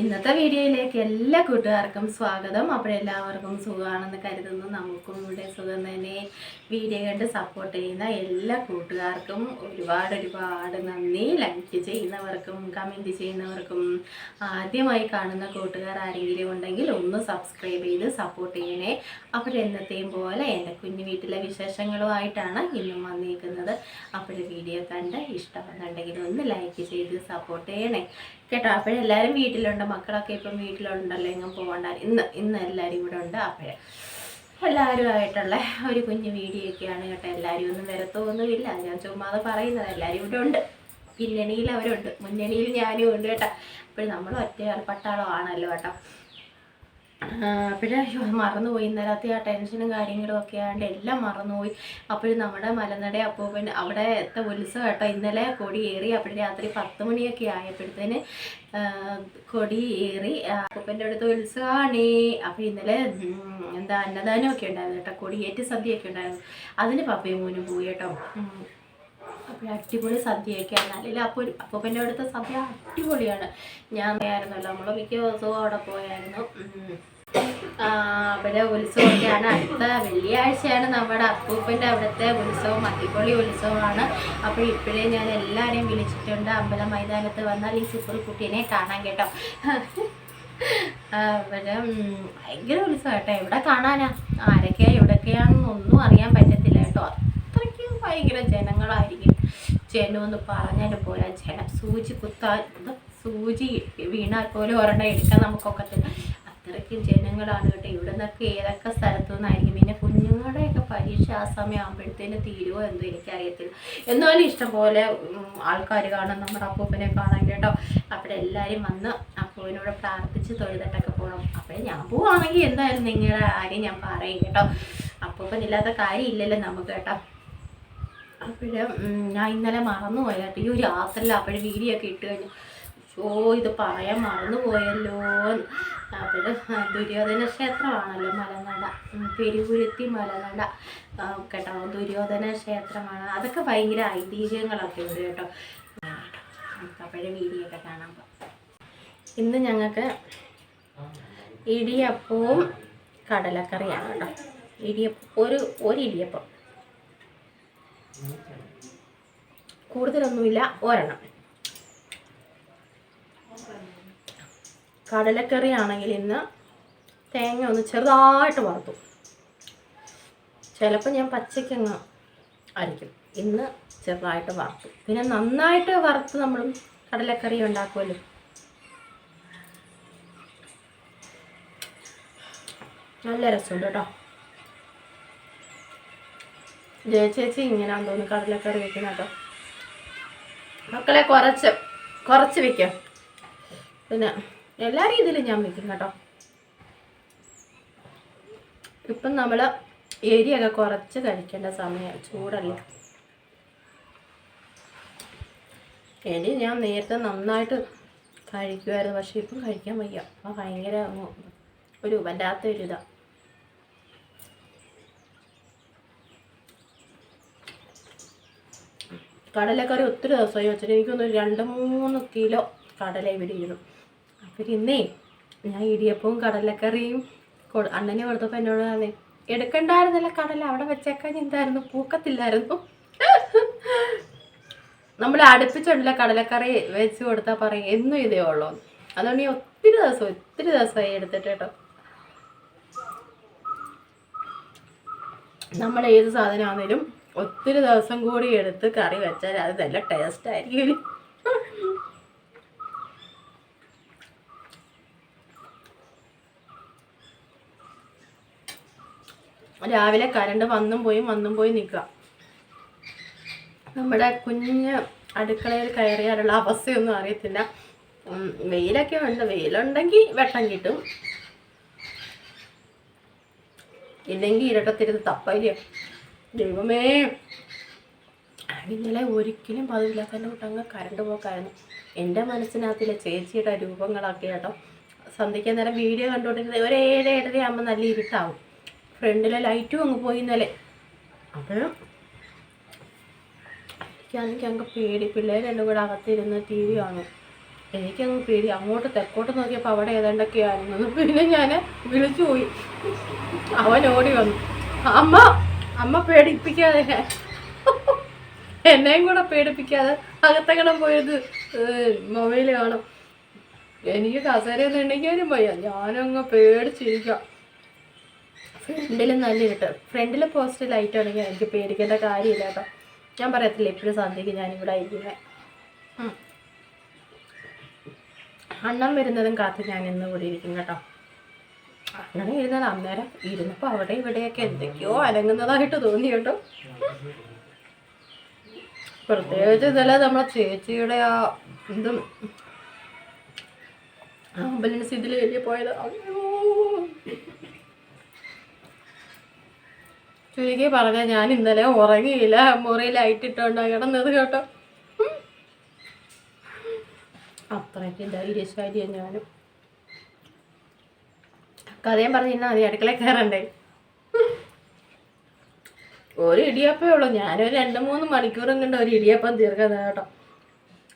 ഇന്നത്തെ വീഡിയോയിലേക്ക് എല്ലാ കൂട്ടുകാർക്കും സ്വാഗതം. അപ്പോൾ എല്ലാവർക്കും സുഖമാണെന്ന് കരുതുന്നു. നമുക്കും ഇവിടെ സുഖം തന്നെ. വീഡിയോ കണ്ട് സപ്പോർട്ട് ചെയ്യുന്ന എല്ലാ കൂട്ടുകാർക്കും ഒരുപാട് ഒരുപാട് നന്ദി. ലൈക്ക് ചെയ്യുന്നവർക്കും കമന്റ് ചെയ്യുന്നവർക്കും ആദ്യമായി കാണുന്ന കൂട്ടുകാർ ആരെങ്കിലും ഉണ്ടെങ്കിൽ ഒന്ന് സബ്സ്ക്രൈബ് ചെയ്ത് സപ്പോർട്ട് ചെയ്യണേ. അപ്പോൾ എന്നത്തെയും പോലെ എന്റെ കുഞ്ഞു വീട്ടിലെ വിശേഷങ്ങളുമായിട്ടാണ് ഇന്നും വന്നിരിക്കുന്നത് അപ്പോൾ വീഡിയോ കണ്ട് ഇഷ്ടമെന്നുണ്ടെങ്കിൽ ഒന്ന് ലൈക്ക് ചെയ്ത് സപ്പോർട്ട് ചെയ്യണേ. കേട്ടോ അപ്പോഴെല്ലാവരും വീട്ടിലുണ്ട് മക്കളൊക്കെ ഇപ്പം വീട്ടിലുണ്ടല്ലോ എങ്ങും പോകണ്ട ഇന്ന് ഇന്ന് എല്ലാവരും ഇവിടെ ഉണ്ട് അപ്പോഴേ എല്ലാവരും ആയിട്ടുള്ള ഒരു കുഞ്ഞു വീഡിയോ ഒക്കെയാണ് കേട്ടോ. എല്ലാവരും ഒന്നും വരത്തൊന്നുമില്ല ഞാൻ ചുമ്മാതെ പറയുന്നത് എല്ലാവരും ഇവിടെ ഉണ്ട്. പിന്നണിയിൽ അവരുണ്ട് മുന്നണിയിൽ ഞാനും ഉണ്ട് കേട്ടോ. അപ്പോഴും നമ്മൾ ഒറ്റ പട്ടാളമാണല്ലോ കേട്ടോ. അപ്പോഴേ മറന്നുപോയി. ഇന്നലത്തെ ആ ടെൻഷനും കാര്യങ്ങളും ഒക്കെ ആയതുകൊണ്ട് എല്ലാം മറന്നുപോയി. അപ്പോഴും നമ്മുടെ മലനട അപ്പൂപ്പൻ എത്ത ഉത്സവം കേട്ടോ. ഇന്നലെ കൊടി ഏറി അപ്പോഴും രാത്രി പത്ത് മണിയൊക്കെ ആയപ്പോഴത്തേന് കൊടി ഏറി അപ്പൂപ്പന്റെ അടുത്ത് ഉത്സവമാണേ അപ്പോൾ ഇന്നലെ എന്താ അന്നദാനമൊക്കെ ഉണ്ടായിരുന്നു കേട്ടോ. കൊടിയേറ്റ് സദ്യയൊക്കെ ഉണ്ടായിരുന്നു. അതിന് പപ്പയും മോനും പോയി കേട്ടോ. അപ്പോൾ അടിപൊളി സദ്യയൊക്കെയാണ് അല്ലെങ്കിൽ അപ്പോൾ അപ്പോൾ പിന്നെ അവിടുത്തെ സദ്യ അടിപൊളിയാണ്. ഞാൻ പോയായിരുന്നല്ലോ. നമ്മൾ മിക്ക ദിവസവും അവിടെ പോയായിരുന്നു. അവിടെ ഉത്സവമൊക്കെയാണ്. അടുത്ത വെള്ളിയാഴ്ചയാണ് നമ്മുടെ അപ്പൂപ്പന്റെ അവിടുത്തെ ഉത്സവം. അടിപൊളി ഉത്സവമാണ്. അപ്പോൾ ഇപ്പോഴേ ഞാൻ എല്ലാവരെയും വിളിച്ചിട്ടുണ്ട്. അമ്പല മൈതാനത്ത് വന്നാൽ ഈ സൂപ്പർ കുട്ടീനെ കാണാൻ കേട്ടോ. ഉം, ഭയങ്കര ഉത്സവം കേട്ടോ. എവിടെ കാണാനാ? ആരൊക്കെയാ എവിടെയൊക്കെയാണെന്നൊന്നും അറിയാൻ പറ്റത്തില്ല കേട്ടോ. അത്രയ്ക്കും ഭയങ്കര ജനങ്ങളായിരിക്കും. ജനമെന്ന് പറഞ്ഞാൽ പോലെ ചില സൂചി കുത്താൻ സൂചി വീണാൽ പോലും ഒരെണ്ണം എടുക്കാൻ നമുക്കൊക്കത്തില്ല. അത്രയ്ക്കും ജനങ്ങളാണ് കേട്ടോ. ഇവിടെ നിന്നൊക്കെ ഏതൊക്കെ സ്ഥലത്തു നിന്നായിരിക്കും പിന്നെ കുഞ്ഞുങ്ങളുടെയൊക്കെ പരീക്ഷ ആ സമയം ആകുമ്പോഴത്തേന് തീരുമോ എന്തോ എനിക്കറിയത്തില്ല. എന്നാലും ഇഷ്ടംപോലെ ആൾക്കാർ കാണും. നമ്മുടെ അപ്പൂപ്പനെ കാണാൻ കേട്ടോ. അവിടെ എല്ലാവരും വന്ന് അപ്പൂവിനോട് പ്രാർത്ഥിച്ച് തൊഴുതട്ടൊക്കെ പോകണം അപ്പോഴേ ഞാൻ പോവാണെങ്കിൽ എന്തായാലും നിങ്ങളുടെ കാര്യം ഞാൻ പറയും കേട്ടോ. അപ്പൂപ്പനില്ലാത്ത കാര്യമില്ലല്ലോ നമുക്ക് കേട്ടോ. അപ്പോഴ് ഞാൻ ഇന്നലെ മറന്നു പോയാട്ടോ ഈ ഒരു ആസല്ല അപ്പോഴും വീഡിയോ ഒക്കെ ഇട്ട് കഴിഞ്ഞു ഓ ഇത് പറയാൻ മറന്നു പോയല്ലോ അപ്പോഴ് ദുര്യോധന ക്ഷേത്രമാണല്ലോ മലനട. പെരുകുരുത്തി മലനട. കേട്ടോ ദുര്യോധന ക്ഷേത്രമാണ്. അതൊക്കെ ഭയങ്കര ഐതിഹ്യങ്ങളൊക്കെ ഉണ്ട് കേട്ടോ. അപ്പോഴേ വീഡിയോ ഒക്കെ കാണാൻ ഇന്ന് ഞങ്ങൾക്ക് ഇടിയപ്പവും കടലക്കറിയാണ് കേട്ടോ. ഇടിയപ്പം ഒരു ഒരു ഇടിയപ്പം. കൂടുതലൊന്നുമില്ല. ഒരെണ്ണം. കടലക്കറി ആണെങ്കിൽ ഇന്ന് തേങ്ങ ഒന്ന് ചെറുതായിട്ട് വറുത്തു. ചിലപ്പോൾ ഞാൻ പച്ചക്കങ്ങ അരിക്കും ഇന്ന് ചെറുതായിട്ട് വറുത്തു. പിന്നെ നന്നായിട്ട് വറുത്ത് നമ്മൾ കടലക്കറി ഉണ്ടാക്കുമല്ലോ. നല്ല രസമുണ്ട് കേട്ടോ. ജയചേച്ചി ഇങ്ങനെയാണെന്ന് തോന്നുന്നു കടലക്കറി വെക്കുന്ന കേട്ടോ. മക്കളെ കുറച്ച് കുറച്ച് വെക്കാം. പിന്നെ എല്ലാ രീതിയിലും ഞാൻ വെക്കും കേട്ടോ. ഇപ്പം നമ്മൾ എരിയൊക്കെ കുറച്ച് കഴിക്കേണ്ട സമയം ചൂടല്ലേ? എരി ഞാൻ നേരത്തെ നന്നായിട്ട് കഴിക്കുമായിരുന്നു പക്ഷേ ഇപ്പം കഴിക്കാൻ വയ്യ. അപ്പം ഭയങ്കര ഒരു വല്ലാത്ത ഒരു ഇതാണ് കടലക്കറി ഒത്തിരി ദിവസമായി വെച്ചിട്ട് എനിക്കൊന്ന് രണ്ട് മൂന്ന് കിലോ കടല ഇവിടെ ഇരുന്നു അപ്പം ഇന്നേ ഞാൻ ഇടിയപ്പവും കടലക്കറിയും അണ്ണനെ കൊടുത്തപ്പോൾ എന്നോട് പറഞ്ഞേ എടുക്കണ്ടായിരുന്നല്ല കടല അവിടെ വെച്ചേക്കാൻ എന്തായിരുന്നു? പൂക്കത്തില്ലായിരുന്നു. നമ്മൾ അടുപ്പിച്ചുണ്ടല്ല കടലക്കറി വെച്ച് കൊടുത്താൽ പറയും എന്നും ഇതേ ഉള്ളൂ. അതുകൊണ്ട് ഈ ഒത്തിരി ദിവസം ഒത്തിരി ദിവസമായി എടുത്തിട്ട് കേട്ടോ. നമ്മൾ ഏത് സാധനമാണെങ്കിലും ഒത്തിരി ദിവസം കൂടി എടുത്ത് കറി വെച്ചാൽ അത് നല്ല ടേസ്റ്റ് ആയിരിക്കും. രാവിലെ കരണ്ട് വന്നും പോയി വന്നും പോയി നിൽക്കുക. നമ്മുടെ കുഞ്ഞ് അടുക്കളയിൽ കയറിയാലുള്ള അവസ്ഥയൊന്നും അറിയത്തില്ല. വെയിലൊക്കെ ഉണ്ട്. വെയിലുണ്ടെങ്കിൽ വെട്ടം കിട്ടും. ഇല്ലെങ്കിൽ ഇരട്ടത്തിരുന്ന് തപ്പയില്ല ദൈവമേ. ഇന്നലെ ഒരിക്കലും പതിവില്ലാത്ത എന്റെ കറണ്ട് പോക്കായിരുന്നു. എന്റെ മനസ്സിനകത്തിലെ ചേച്ചിയുടെ രൂപങ്ങളൊക്കെ കേട്ടോ സന്ധ്യയ്ക്ക് നേരം വീഡിയോ കണ്ടുകൊണ്ടിരുന്നത് ഒരു ഏഴ് ഏഴര ആകുമ്പോൾ നല്ല ഇരുട്ടാവും. ഫ്രണ്ടിലെ ലൈറ്റും അങ്ങ് പോയി ഇന്നലെ. അത് എനിക്കാണെങ്കിൽ അങ്ങ് പേടി. പിള്ളേർ രണ്ടും കൂടെ അകത്തിരുന്ന് ടി വി കാണും. എനിക്കങ്ങ് പേടി. അങ്ങോട്ട് തെക്കോട്ട് നോക്കിയപ്പോൾ അവിടെ ഏതാണ്ടൊക്കെയായിരുന്നു. പിന്നെ ഞാൻ വിളിച്ചു പോയി. അവൻ ഓടി വന്നു. അമ്മ! അമ്മ പേടിപ്പിക്കാതെ. എന്നെയും കൂടെ പേടിപ്പിക്കാതെ അകത്തങ്ങണം പോയത് മൊബൈൽ കാണും. എനിക്ക് കസേരയൊന്നും ഉണ്ടെങ്കിലും വയ്യ. ഞാനങ്ങ് പേടിച്ചിരിക്കാം. ഫ്രണ്ടിൽ നല്ല ഇരുട്ട്. ഫ്രണ്ടിൽ പോസ്റ്റ് ലൈറ്റ് ആണെങ്കിൽ എനിക്ക് പേടിക്കേണ്ട കാര്യമില്ല കേട്ടോ ഞാൻ പറയത്തില്ല എപ്പോഴും സന്ധ്യയ്ക്ക് ഞാനിവിടെ ഇരിക്കുന്നത് അണ്ണം വരുന്നതും കാത്ത് ഞാൻ ഇന്ന് കൂടി ഇരിക്കും കേട്ടോ. അങ്ങനെ ഇരുന്നത് അന്നേരം ഇരുന്നപ്പോൾ അവിടെ ഇവിടെയൊക്കെ എന്തൊക്കെയോ അലങ്ങുന്നതായിട്ട് തോന്നി കേട്ടോ. പ്രത്യേകിച്ച് ഇന്നലെ നമ്മളെ ചേച്ചിയുടെ ആ ഇതും ആംബുലൻസ് ഇതിൽ വലിയ പോയത്. ചുരുക്കി പറഞ്ഞ ഞാൻ ഇന്നലെ ഉറങ്ങിയില്ല. മുറി ലൈറ്റ് ഇട്ടുകൊണ്ടാ കിടന്നത് കേട്ടോ. അത്രയ്ക്ക് ധൈര്യശാലിയാണ് ഞാനും. കഥയും പറഞ്ഞിരുന്നാൽ അതി അടുക്കള കയറണ്ടേ? ഒരു ഇടിയപ്പേ ഉള്ളൂ. ഞാനൊരു രണ്ട് മൂന്ന് മണിക്കൂറും കണ്ട് ഒരു ഇടിയപ്പം തീർക്കുന്നത് കേട്ടോ.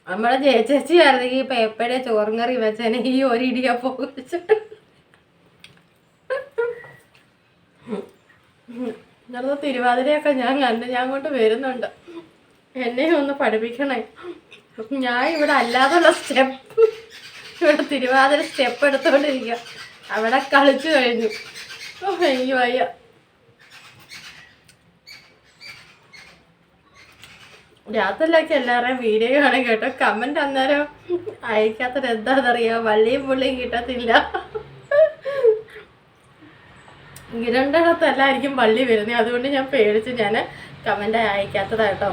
നമ്മളെ ജയചേച്ചി ആയിരുന്നെങ്കിൽ ഇപ്പം എപ്പോഴേ ചോറും കറി വെച്ചേനെ ഈ ഒരു ഇടിയപ്പം വെച്ചിട്ട് ഇന്നലത്തെ തിരുവാതിരയൊക്കെ ഞാൻ കണ്ട് ഞാൻ അങ്ങോട്ട് വരുന്നുണ്ട്. എന്നെ ഒന്ന് പഠിപ്പിക്കണേ. ഞാൻ ഇവിടെ അല്ലാതുള്ള സ്റ്റെപ്പ് ഇവിടെ തിരുവാതിര സ്റ്റെപ്പ് എടുത്തോണ്ടിരിക്കുക അവിടെ കളിച്ചു കഴിഞ്ഞു. എനിക്ക് വയ്യ. രാത്രിയിലൊക്കെ എല്ലാവരെയും വീഡിയോ കാണാൻ കേട്ടോ. കമന്റ് അന്നേരം അയക്കാത്തത് എന്താണെന്നറിയാം? വള്ളിയും പുള്ളിയും കിട്ടത്തില്ല. രണ്ടിടത്തല്ലായിരിക്കും വള്ളി വരുന്നത്. അതുകൊണ്ട് ഞാൻ പേടിച്ച് ഞാൻ കമന്റ് അയക്കാത്തതാട്ടോ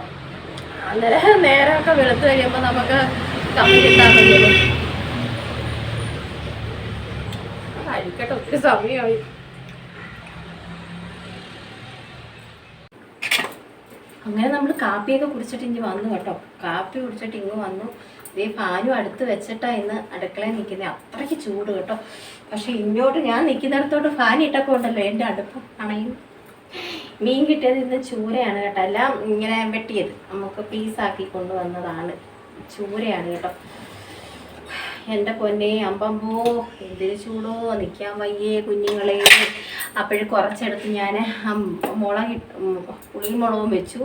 അന്നേരം നേരമൊക്കെ വെളുത്ത് കഴിയുമ്പോൾ നമുക്ക് കമന്റ് ഇട്ടാൽ മതിയല്ലോ കഴിക്കട്ടെ ഒത്തിരി സമയമായി. അങ്ങനെ നമ്മൾ കാപ്പിയൊക്കെ കുടിച്ചിട്ട് ഇനി വന്നു കേട്ടോ. കാപ്പി കുടിച്ചിട്ട് ഇങ്ങ് വന്നു. ഇതേ ഫാനും അടുത്ത് വെച്ചിട്ടാ ഇന്ന് അടുക്കളയിൽ നിൽക്കുന്നത് അത്രയ്ക്ക് ചൂട് കേട്ടോ. പക്ഷെ ഇങ്ങോട്ട് ഞാൻ നിൽക്കുന്നിടത്തോട്ട് ഫാൻ ഇട്ടൊക്കെ ഉണ്ടല്ലോ എന്റെ അടുപ്പം. അണയും. മീൻ കിട്ടിയത് ഇന്ന് ചൂരയാണ് കേട്ടോ. എല്ലാം ഇങ്ങനെ വെട്ടിയത്. നമുക്ക് പീസാക്കി കൊണ്ടുവന്നതാണ്. ചൂരയാണ് കേട്ടോ. എന്റെ പൊന്നെ അമ്പമ്പോ എന്തിനു ചൂടോ നിൽക്കാൻ വയ്യേ കുഞ്ഞുങ്ങളെ. അപ്പോഴും കുറച്ചെടുത്ത് ഞാൻ മുളക് പുളിമുളകും മുളകും വെച്ചു.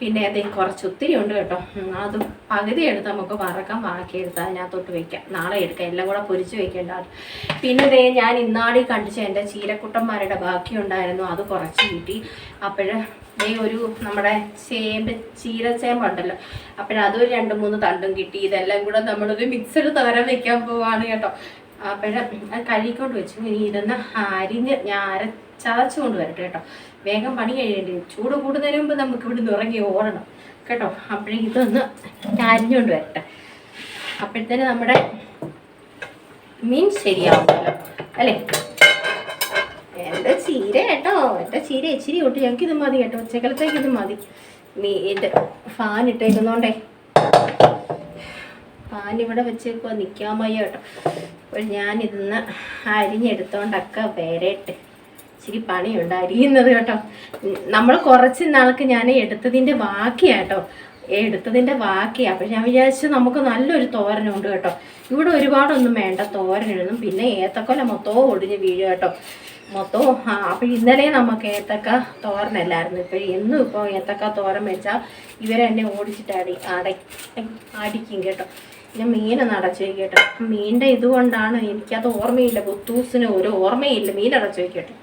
പിന്നെ അത് കുറച്ച് ഒത്തിരി ഉണ്ട് കേട്ടോ. അത് പകുതി എടുത്ത് നമുക്ക് വറക്കാം. ബാക്കി എടുത്ത് അതിനകത്തോട്ട് വെക്കാം. നാളെ എടുക്കാം. എല്ലാം കൂടെ പൊരിച്ച് വെക്കേണ്ട. പിന്നെ ദേ ഞാൻ ഇന്നാടി കണ്ടിച്ച എന്റെ ചീരക്കുട്ടന്മാരുടെ ബാക്കി ഉണ്ടായിരുന്നു. അത് കുറച്ച് കിട്ടി. അപ്പോഴ് ദേ ഒരു നമ്മുടെ ചേമ്പ് ചീരച്ചേമ്പുണ്ടല്ലോ. അപ്പോഴതൊരു രണ്ട് മൂന്ന് തണ്ടും കിട്ടി. ഇതെല്ലാം കൂടെ നമ്മളൊരു മിക്സഡ് തരം വെക്കാൻ പോവാണ് കേട്ടോ. അപ്പോഴ കഴുകിക്കൊണ്ട് വെച്ചു. ഇനി ഇതൊന്ന് അരിഞ്ഞ് ഞാൻ അര ചതച്ചുകൊണ്ട് വരട്ടെ കേട്ടോ. വേഗം പണി കഴിയേണ്ടി. ചൂട് കൂടുന്നതിന് മുമ്പ് നമുക്ക് ഇവിടെ നിന്ന് ഇറങ്ങി ഓടണം കേട്ടോ. അപ്പോഴേ ഇതൊന്ന് അരിഞ്ഞുകൊണ്ട് വരട്ടെ. അപ്പോഴത്തേന് നമ്മുടെ മീൻ ശരിയാവുമല്ലോ അല്ലേ? എന്റെ ചീര കേട്ടോ? എന്റെ ചീര? ഇച്ചിരി കൂട്ടി ഞങ്ങൾക്ക് ഇത് മതി കേട്ടോ. ഉച്ചക്കലത്തേക്ക് ഇത് മതി. മീ എന്റെ ഫാൻ ഇട്ടേക്കുന്നോണ്ടേ. ഫാൻ ഇവിടെ വെച്ചേക്കുവാ. നിൽക്കാൻ കേട്ടോ. അപ്പോൾ ഞാനിതൊന്ന് അരിഞ്ഞെടുത്തോണ്ടൊക്കെ വേറെയിട്ട് ഇച്ചിരി പണിയുണ്ട് അരിയുന്നത് കേട്ടോ. നമ്മൾ കുറച്ച് നാൾക്ക് ഞാൻ എടുത്തതിന്റെ ബാക്കിയാട്ടോ. എടുത്തതിന്റെ ബാക്കിയാണ് അപ്പോൾ ഞാൻ വിചാരിച്ചു നമുക്ക് നല്ലൊരു തോരനുണ്ട് കേട്ടോ. ഇവിടെ ഒരുപാടൊന്നും വേണ്ട തോരനൊന്നും. പിന്നെ ഏത്തക്കൊല മൊത്തവും ഒടിഞ്ഞ് വീഴും കേട്ടോ. മൊത്തവും ആ അപ്പോൾ ഇന്നലെ നമുക്ക് ഏത്തക്ക തോരനല്ലായിരുന്നു. ഇപ്പോൾ എന്നും ഇപ്പോൾ ഏത്തക്ക തോരൻ വെച്ചാൽ ഇവരെന്നെ ഓടിച്ചിട്ട് അടി അട അടിക്കും കേട്ടോ. പിന്നെ മീനൊന്ന് അടച്ചു വയ്ക്കട്ടെ മീനിന്റെ ഇതുകൊണ്ടാണ് എനിക്കത് ഓർമ്മയില്ല. ബുദ്ധൂസിന് ഒരു ഓർമ്മയില്ല. മീൻ അടച്ചു വയ്ക്കട്ടെ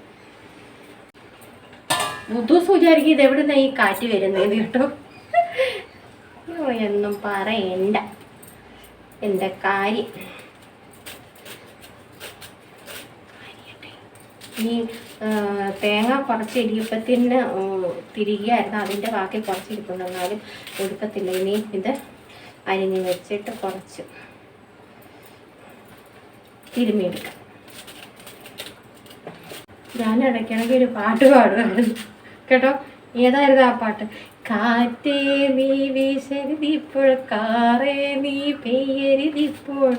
ബുദ്ധൂസ് വിചാരിക്കും ഇത് എവിടുന്ന ഈ കാറ്റ് വരുന്നത് കേട്ടോ. എന്നും പറയണ്ട. എന്റെ കാര്യം. ഈ തേങ്ങ കുറച്ച് ഇടിയപ്പത്തിന് തിരികെയായിരുന്നു. അതിന്റെ ബാക്കി കുറച്ച് ഇരിപ്പുണ്ട്. എന്നാലും ഇനി ഇത് അരിഞ്ഞ് വെച്ചിട്ട് കുറച്ച് തിരുമ്മിയെടുക്കാം. ഞാൻ ഇടയ്ക്കിടയ്ക്ക് ഒരു പാട്ട് പാടുമായിരുന്നു കേട്ടോ? ഏതായിരുന്നു ആ പാട്ട്? കാറ്റേ നീ വീശരുതിപ്പോൾ കാറേ നീ പെയ്യരുതിപ്പോൾ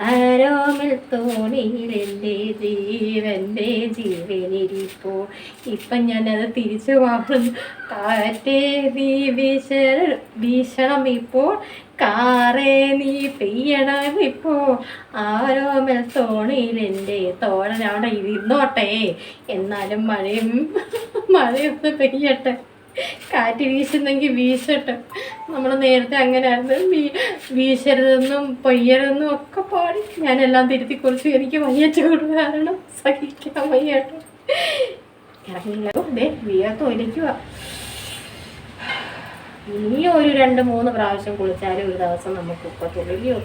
ആരോമിൽ തോണിയിലെന്റെ ജീവന്റെ ജീവനിരിപ്പോ. ഇപ്പം ഞാനത് തിരിച്ചു വാങ്ങുന്നു. കാറ്റേ നീ വീശ വീശണം ഇപ്പോൾ. കാറേ നീ പെയ്യണം ഇപ്പോ ആരോമൽ തോണിയിലെന്റെ തോഴൻ അവിടെ ഇരുന്നോട്ടെ. എന്നാലും മഴയും മഴയൊന്ന് പെയ്യട്ടെ. കാറ്റ് വീശുന്നെങ്കിൽ വീശട്ടെ. നമ്മൾ നേരത്തെ അങ്ങനെയായിരുന്നു വീ വീശരുതെന്നും പെയ്യരുതെന്നും ഒക്കെ പാടി ഞാനെല്ലാം തിരുത്തി കുറിച്ച് എനിക്ക് വയ്യ ചൂട് കാരണം സഹിക്കാൻ വയ്യാട്ടോ. ഇറങ്ങില്ല ദേ വിയർത്തൊലിക്കുക ഇനി ഒരു രണ്ട് മൂന്ന് പ്രാവശ്യം കുളിച്ചാലും ഒരു ദിവസം നമുക്ക് ഉപ്പത്തുള്ളിയോ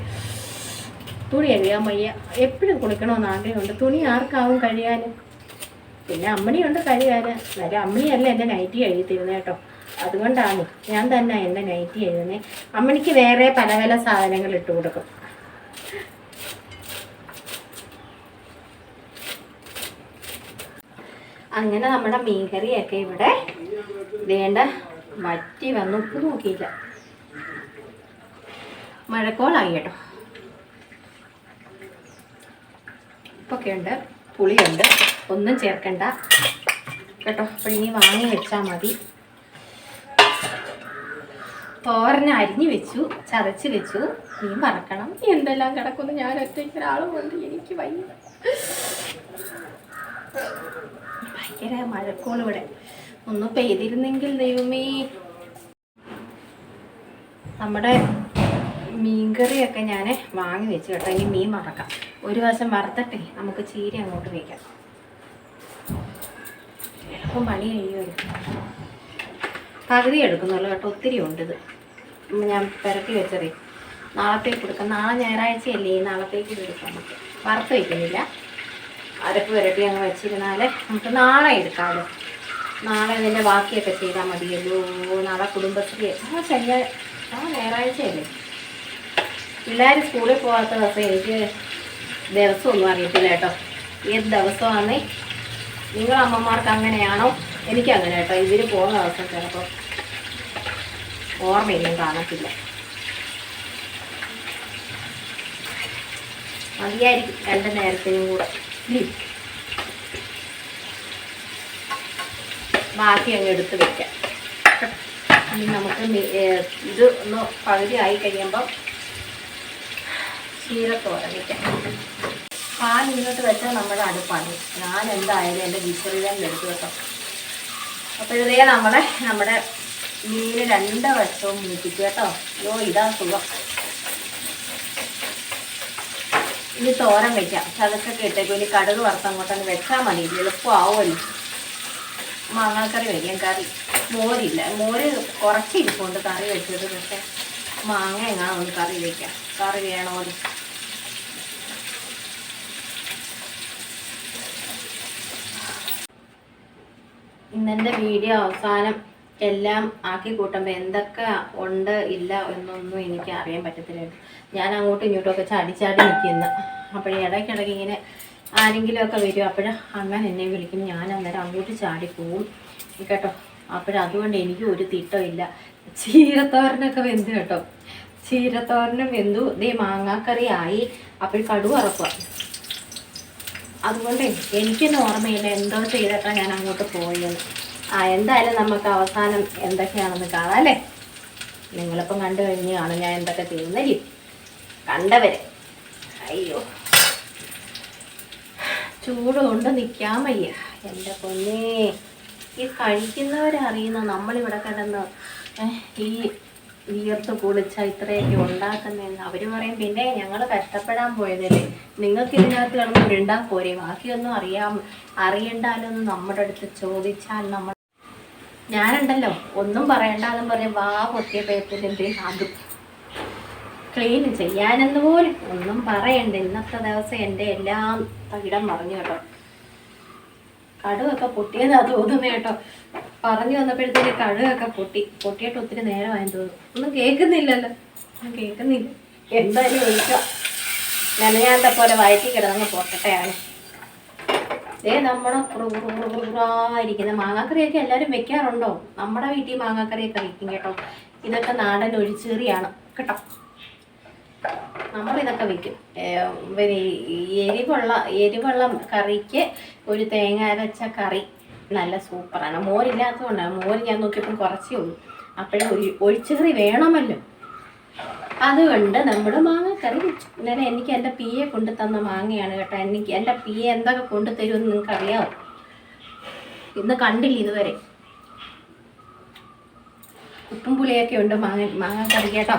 തുണി കഴിയാൻ വയ്യ. എപ്പോഴും കുളിക്കണമെന്ന് ആഗ്രഹമുണ്ട്. തുണി ആർക്കാവും കഴിയാൻ പിന്നെ അമ്മണിയുണ്ട് കഴിയാൻ എന്നാലും അമ്മണിയല്ല എന്റെ നൈറ്റി എഴുതിയിരുന്നത് കേട്ടോ. അതുകൊണ്ടാണ് ഞാൻ തന്നെ എന്റെ നൈറ്റി എഴുതുന്നത് അമ്മണിക്ക് വേറെ പല പല സാധനങ്ങൾ ഇട്ട് കൊടുക്കും. അങ്ങനെ നമ്മുടെ മീൻകറിയൊക്കെ ഇവിടെ വേണ്ട വറ്റി വന്നു. ഉപ്പ് നോക്കിയില്ല. മഴക്കോളായി കേട്ടോ. ഉപ്പൊക്കെ ഉണ്ട് പുളിയുണ്ട്. ഒന്നും ചേർക്കണ്ട. കേട്ടോ അപ്പോൾ ഇനി വാങ്ങി വെച്ചാൽ മതി. തോരന അരിഞ്ഞു വെച്ചു ചതച്ച് വെച്ചു. മീൻ മറക്കണം എന്തെല്ലാം കിടക്കുന്നു? ഞാൻ ഒറ്റയ്ക്ക് ഒരാളും കൊണ്ട് എനിക്ക് വയ്യ. ഭയങ്കര മഴക്കോൾ ഇവിടെ. ഒന്ന് പെയ്തിരുന്നെങ്കിൽ ദൈവമേ. നമ്മുടെ മീൻകറിയൊക്കെ ഞാൻ വാങ്ങി വെച്ചു കേട്ടോ. ഇനി മീൻ മറക്കാം ഒരു വശം വറുത്തട്ടെ നമുക്ക് ചീര അങ്ങോട്ട് വയ്ക്കാം എളുപ്പം പണി കഴിയുമായിരിക്കും പകുതി എടുക്കുന്നുള്ളൂ കേട്ടോ ഒത്തിരി ഉണ്ട് ഇത്. ഞാൻ പെരട്ടി വെച്ചതേ. നാളത്തേക്ക് കൊടുക്കാം. നാളെ ഞായറാഴ്ചയല്ലേ നാളത്തേക്ക് എടുക്കാം നമുക്ക് വറുത്ത് വയ്ക്കുന്നില്ല അരപ്പ് പുരട്ടി അങ്ങ് വെച്ചിരുന്നാൽ നമുക്ക് നാളെ എടുക്കാമല്ലോ നാളെ ഇതിന്റെ ബാക്കിയൊക്കെ ചെയ്താൽ മതിയല്ലോ നാളെ കുടുംബശ്രീ. ആ ശനിയാ ആ ഞായറാഴ്ചയല്ലേ. പിള്ളേർ സ്കൂളിൽ പോകാത്ത ദിവസം എനിക്ക് ദിവസമൊന്നും അറിയത്തില്ല കേട്ടോ. ഏത് ദിവസമാണെന്നേ നിങ്ങൾ അമ്മമാർക്ക് അങ്ങനെയാണോ? എനിക്ക് അങ്ങനെ കേട്ടോ. ഇവർ പോകുന്ന ദിവസം ചിലപ്പോൾ ഓർമ്മയൊന്നും കാണത്തില്ല. മതിയായിരിക്കും. രണ്ട് നേരത്തിനും കൂടെ. ബാക്കി അങ്ങ് എടുത്ത് വെക്കാം. ഇനി നമുക്ക് ഇത് ഒന്ന് പകുതി ആയി കഴിയുമ്പം ചീരത്തോര വയ്ക്കാം പാൽ ഇങ്ങോട്ട് വെച്ചാൽ നമ്മുടെ അടുപ്പാണ്. ഞാൻ എന്തായാലും എന്റെ വിസർജനം എടുത്തു വെക്കാം അപ്പോൾ ഇതേ നമ്മളെ നമ്മുടെ മീൻ രണ്ട് വശവും മൂപ്പിച്ചു കേട്ടോ. അയ്യോ ഇതാ സുഖം. ഇനി തോരൻ വെക്കാം. ചതച്ചൊക്കെ ഇട്ടേക്കും. ഇനി കടുക് വറുത്ത് അങ്ങോട്ടങ്ങ് വെച്ചാൽ മതി. എളുപ്പമാവുമല്ലോ. മാങ്ങാക്കറി വയ്ക്കാം കറി മോരില്ല. മോര് കുറച്ച് ഇരിപ്പുണ്ട് കറി വെച്ചത്. പക്ഷേ മാങ്ങ എങ്ങാനും ഒന്ന് കറി വയ്ക്കാം കറി വേണമല്ലോ ഇന്നെന്റെ വീഡിയോ അവസാനം എല്ലാം ആക്കി കൂട്ടുമ്പോൾ എന്തൊക്കെ ഉണ്ട് ഇല്ല എന്നൊന്നും എനിക്ക് അറിയാൻ പറ്റത്തില്ല. ഞാൻ അങ്ങോട്ടും ഇങ്ങോട്ടും ഒക്കെ ചാടി ചാടി നിൽക്കുന്നു. അപ്പോൾ ഇടയ്ക്കിടയ്ക്ക് ഇങ്ങനെ ആരെങ്കിലുമൊക്കെ വരും. അപ്പോൾ അങ്ങനെ എന്നെ വിളിക്കും. ഞാൻ അന്നേരം അങ്ങോട്ട് ചാടി പോവും. കേട്ടോ? അപ്പോഴതുകൊണ്ട് എനിക്ക് ഒരു തിട്ടമില്ല ചീരത്തോരനൊക്കെ വെന്തു കേട്ടോ? ചീരത്തോരനും വെന്തു. ദേ മാങ്ങാക്കറി ആയി. അപ്പോൾ കടു വറക്കുക. അതുകൊണ്ട് എനിക്കൊന്നും ഓർമ്മയില്ല എന്തോ ചെയ്തിട്ടാണ് ഞാൻ അങ്ങോട്ട് പോയത്. ആ എന്തായാലും നമുക്ക് അവസാനം എന്തൊക്കെയാണെന്ന് കാണാം അല്ലേ? നിങ്ങളിപ്പം കണ്ടു കഴിഞ്ഞാണ് ഞാൻ എന്തൊക്കെ ചെയ്യുന്നില്ലേ കണ്ടവരെ. അയ്യോ. ചൂട് കൊണ്ട് നിൽക്കാൻ വയ്യ. എന്റെ പൊന്നേ. ഈ കഴിക്കുന്നവരറിയുന്ന? നമ്മളിവിടെ കിടന്ന് ഈ വിയർത്ത് കുളിച്ച ഇത്രയൊക്കെ ഉണ്ടാക്കുന്നതെന്ന് അവർ പറയും. പിന്നെ ഞങ്ങൾ കഷ്ടപ്പെടാൻ പോയതല്ലേ? നിങ്ങൾക്ക് ഇതിനകത്ത് കിടന്ന് ഉരുണ്ടാൻ പോരെ? ബാക്കിയൊന്നും അറിയാം അറിയണ്ടാലൊന്നും നമ്മുടെ അടുത്ത് ചോദിച്ചാൽ നമ്മൾ ഞാനുണ്ടല്ലോ ഒന്നും പറയണ്ടെന്നും പറഞ്ഞ് വാ പൊത്തിയ പേപ്പറിന്റെ അതും. ക്ലീൻ ചെയ്യാനെന്ന് പോലും ഒന്നും പറയണ്ട. ഇന്നത്തെ ദിവസം എന്റെ എല്ലാം തകിടം മറിഞ്ഞു കേട്ടോ. കടുവൊക്കെ പൊട്ടിയതാ തോന്നുന്നു കേട്ടോ. പറഞ്ഞു വന്നപ്പോഴത്തേക്ക് കടുവൊക്കെ പൊട്ടി. പൊട്ടിയിട്ട് ഒത്തിരി നേരമായി തോന്നുന്നു. ഒന്നും കേൾക്കുന്നില്ലല്ലോ. ഒന്നും കേൾക്കുന്നില്ല. എന്തായാലും ഒഴിക്കാം നനയാണ്ട പോലെ വയറ്റി കിടന്നങ്ങ് പൊട്ടട്ടെയാണ്. ഏ നമ്മുടെ ഇരിക്കുന്ന മാങ്ങാക്കറിയൊക്കെ എല്ലാവരും വെക്കാറുണ്ടോ? നമ്മുടെ വീട്ടിൽ മാങ്ങാക്കറിയൊക്കെ വെക്കും കേട്ടോ. ഇതൊക്കെ നാടൻ ഒഴിച്ചേറിയാണ്. കേട്ടോ. നമ്മളിതൊക്കെ വെക്കും. ഏർ പിന്നെ എരിവുള്ള എരിവുള്ള കറിക്ക് ഒരു തേങ്ങ അരച്ച കറി നല്ല സൂപ്പറാണ്. മോരില്ലാത്തതുകൊണ്ടാണ്. മോര് ഞാൻ നോക്കിയപ്പോൾ കുറച്ചേ ഉള്ളൂ. അപ്പോഴും ഒരു ഒഴിച്ചുകറി വേണമല്ലോ. അതുകൊണ്ട് നമ്മൾ മാങ്ങക്കറി ഇന്നലെ എനിക്ക് എന്റെ പിയെ കൊണ്ട് തന്ന മാങ്ങയാണ് കേട്ടോ. എനിക്ക് എന്റെ പിയെ എന്തൊക്കെ കൊണ്ടു തരുമെന്ന് നിങ്ങൾക്ക് അറിയാമോ ഇന്ന് കണ്ടില്ല ഇതുവരെ. ഉപ്പും പുളിയൊക്കെ ഉണ്ട് മാങ്ങ മാങ്ങക്കറി കേട്ടോ.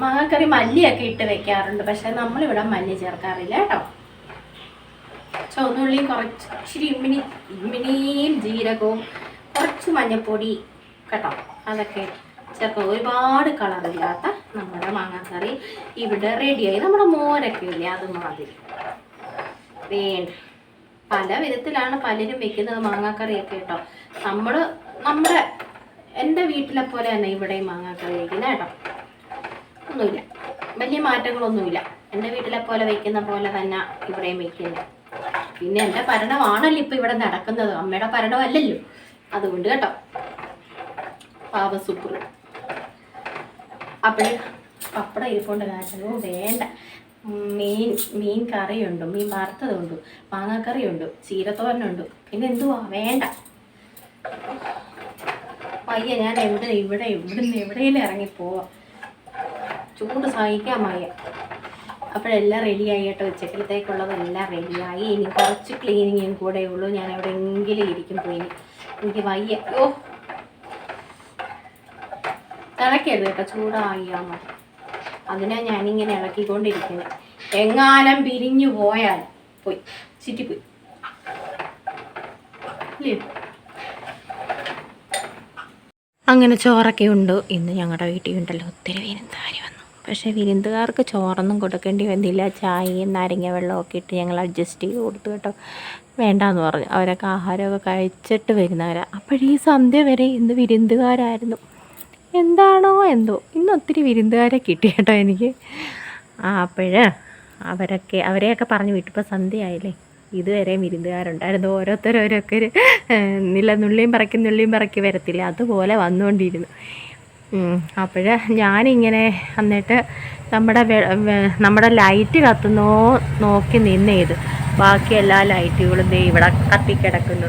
മാങ്ങക്കറി മല്ലിയൊക്കെ ഇട്ട് വെക്കാറുണ്ട്. പക്ഷെ നമ്മളിവിടെ മല്ലി ചേർക്കാറില്ല കേട്ടോ. ചുവന്നുള്ളിയും കുറച്ച് ഇച്ചിരി ഇമ്മിനി ഇമ്മിനിയും ജീരകവും കുറച്ച് മഞ്ഞൾപ്പൊടി കേട്ടോ. അതൊക്കെ ചേർക്കുക ഒരുപാട് കളറില്ലാത്ത നമ്മുടെ മാങ്ങാക്കറി ഇവിടെ റെഡിയായി നമ്മുടെ മോരൊക്കെ ഇല്ലേ അതുമാതിരി. വേണ്ട. പല വിധത്തിലാണ് പലരും വെക്കുന്നത് മാങ്ങാക്കറിയൊക്കെ കേട്ടോ. നമ്മൾ നമ്മുടെ എന്റെ വീട്ടിലെ പോലെ തന്നെ ഇവിടെയും മാങ്ങാക്കറി വയ്ക്കുന്നത് കേട്ടോ. ഒന്നുമില്ല. വലിയ മാറ്റങ്ങളൊന്നുമില്ല. എന്റെ വീട്ടിലെ പോലെ വെക്കുന്ന പോലെ തന്നെ ഇവിടെയും വെക്കുന്നത് പിന്നെ എന്റെ ഭരണമാണല്ലോ ഇപ്പം ഇവിടെ നടക്കുന്നത്. അമ്മയുടെ ഭരണമല്ലല്ലോ. അതുകൊണ്ട് കേട്ടോ. പാവ സൂപ്പർ അപ്പോഴേ പപ്പടം ഇരിപ്പുണ്ട് കാച്ചോ. വേണ്ട. മീൻ മീൻ കറിയുണ്ട്. മീൻ വറുത്തതുണ്ട്. മാങ്ങാക്കറിയുണ്ട്. ചീരത്തോരനുണ്ട്. പിന്നെ എന്തുവാ? വേണ്ട. പയ്യ ഞാൻ എവിടെ ഇവിടെ ഇവിടുന്ന് എവിടെയെങ്കിലും ഇറങ്ങി പോവാം ചൂട് സഹിക്കാൻ വയ്യ. അപ്പോഴെല്ലാം റെഡിയായി കേട്ടോ. ഉച്ചക്കലത്തേക്കുള്ളതെല്ലാം റെഡിയായി ഇനി കുറച്ച് ക്ലീനിങ്ങും കൂടെ ഉള്ളൂ. ഞാൻ എവിടെയെങ്കിലും ഇരിക്കും പോയി. എനിക്ക് വയ്യ. ഓ. തിളക്കരുത് കേട്ടോ. ചൂടായാ മതി. ഞാനിങ്ങനെ ഇളക്കിക്കൊണ്ടിരിക്കുന്നത് എങ്ങാനും പിരിഞ്ഞു പോയാൽ പോയി. ചിറ്റിപ്പോയി ഇല്ലേ? അങ്ങനെ ചോറൊക്കെ ഉണ്ടോ. ഇന്ന് ഞങ്ങളുടെ വീട്ടിൽ ഉണ്ടല്ലോ ഒത്തിരി വിരുന്നുകാർ വന്നു പക്ഷേ വിരുന്നുകാർക്ക് ചോറൊന്നും കൊടുക്കേണ്ടി വന്നില്ല. ചായയും നാരങ്ങ വെള്ളമൊക്കെ ഇട്ട് ഞങ്ങൾ അഡ്ജസ്റ്റ് ചെയ്ത് കൊടുത്തു കേട്ടോ. വേണ്ടാന്ന് പറഞ്ഞു. അവരൊക്കെ ആഹാരമൊക്കെ കഴിച്ചിട്ട് വരുന്നവരാ. അപ്പോഴീ സന്ധ്യ വരെ ഇന്ന് വിരുന്നുകാരായിരുന്നു. എന്താണോ എന്തോ. ഇന്ന് ഒത്തിരി വിരുന്നുകാരെ കിട്ടി കേട്ടോ എനിക്ക്. അപ്പോഴ് അവരൊക്കെ അവരെയൊക്കെ പറഞ്ഞു വിട്ടിപ്പോൾ സന്ധ്യയായില്ലേ ഇതുവരെ വിരുന്നുകാരുണ്ടായിരുന്നു. ഓരോരുത്തരോരൊക്കെ നില നുള്ളിയും പറക്കി നുള്ളിയും പറക്കി വരത്തില്ല. അതുപോലെ വന്നുകൊണ്ടിരുന്നു. അപ്പോൾ ഞാനിങ്ങനെ എന്നിട്ട് നമ്മുടെ നമ്മുടെ ലൈറ്റ് കത്തുന്നോ നോക്കി നിന്നേത് ബാക്കി എല്ലാ ലൈറ്റുകളും ദേ ഇവിടെ കത്തിക്കിടക്കുന്നു.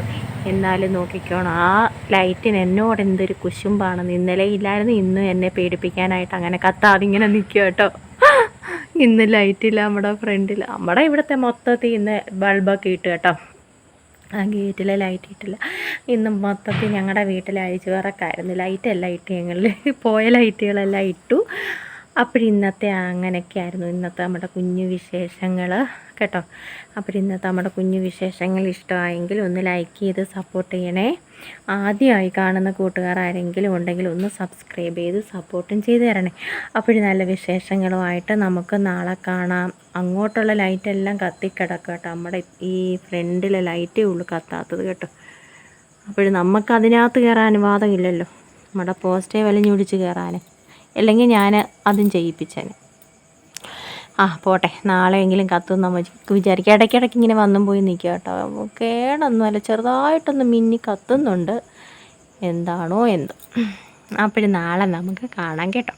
എന്നാലും നോക്കിക്കോണം ആ ലൈറ്റിന് എന്നോട് എന്തൊരു കുശുമ്പാണ്. ഇന്നലെ ഇല്ലായിരുന്നു ഇന്നും എന്നെ പേടിപ്പിക്കാനായിട്ട് അങ്ങനെ കത്താതെ ഇങ്ങനെ നിൽക്കുക കേട്ടോ. ഇന്ന് ലൈറ്റില്ല നമ്മുടെ ഫ്രണ്ടിൽ നമ്മുടെ ഇവിടുത്തെ മൊത്തത്തിൽ ഇന്ന് ബൾബൊക്കെ ഇട്ട് കേട്ടോ. ആ ഗേറ്റിൽ ലൈറ്റ് ഇട്ടില്ല. ഇന്ന് മൊത്തത്തിൽ ഞങ്ങളുടെ വീട്ടിൽ അഴിച്ചു വിറക്കായിരുന്നു ലൈറ്റെല്ലാം ഇട്ട് ഞങ്ങൾ പോയ ലൈറ്റുകളെല്ലാം ഇട്ടു. അപ്പോൾ ഇന്നത്തെ അങ്ങനെയൊക്കെ ആയിരുന്നു ഇന്നത്തെ നമ്മുടെ കുഞ്ഞു വിശേഷങ്ങൾ കേട്ടോ. അപ്പോൾ ഇന്നത്തെ നമ്മുടെ കുഞ്ഞു വിശേഷങ്ങൾ ഇഷ്ടമായെങ്കിൽ ഒന്ന് ലൈക്ക് ചെയ്ത് സപ്പോർട്ട് ചെയ്യണേ. ആദ്യമായി കാണുന്ന കൂട്ടുകാർ ആരെങ്കിലും ഉണ്ടെങ്കിൽ ഒന്ന് സബ്സ്ക്രൈബ് ചെയ്ത് സപ്പോർട്ടും ചെയ്ത് തരണേ. അപ്പോൾ നല്ല വിശേഷങ്ങളുമായിട്ട് നമുക്ക് നാളെ കാണാം. അങ്ങോട്ടുള്ള ലൈറ്റെല്ലാം കത്തിക്കിടക്കും കേട്ടോ. നമ്മുടെ ഈ ഫ്രണ്ടിലെ ലൈറ്റേ ഉള്ളൂ കത്താത്തത് കേട്ടോ. അപ്പോൾ നമുക്ക് അതിനകത്ത് കയറാൻ അനുവാദമില്ലല്ലോ നമ്മുടെ പോസ്റ്റേ വലിഞ്ഞുപിടിച്ച് കയറാൻ അല്ലെങ്കിൽ ഞാൻ അതും ചെയ്യിപ്പിച്ചേനെ. ആ പോട്ടെ. നാളെയെങ്കിലും കത്തും നമുക്ക് വിചാരിക്കാം. ഇടയ്ക്കിടയ്ക്ക് ഇങ്ങനെ വന്നും പോയി നിൽക്കുക കേട്ടോ. കേടൊന്നുമല്ല. ചെറുതായിട്ടൊന്ന് മിന്നി കത്തുന്നുണ്ട്. എന്താണോ എന്തോ. അപ്പോൾ നാളെ നമുക്ക് കാണാം കേട്ടോ.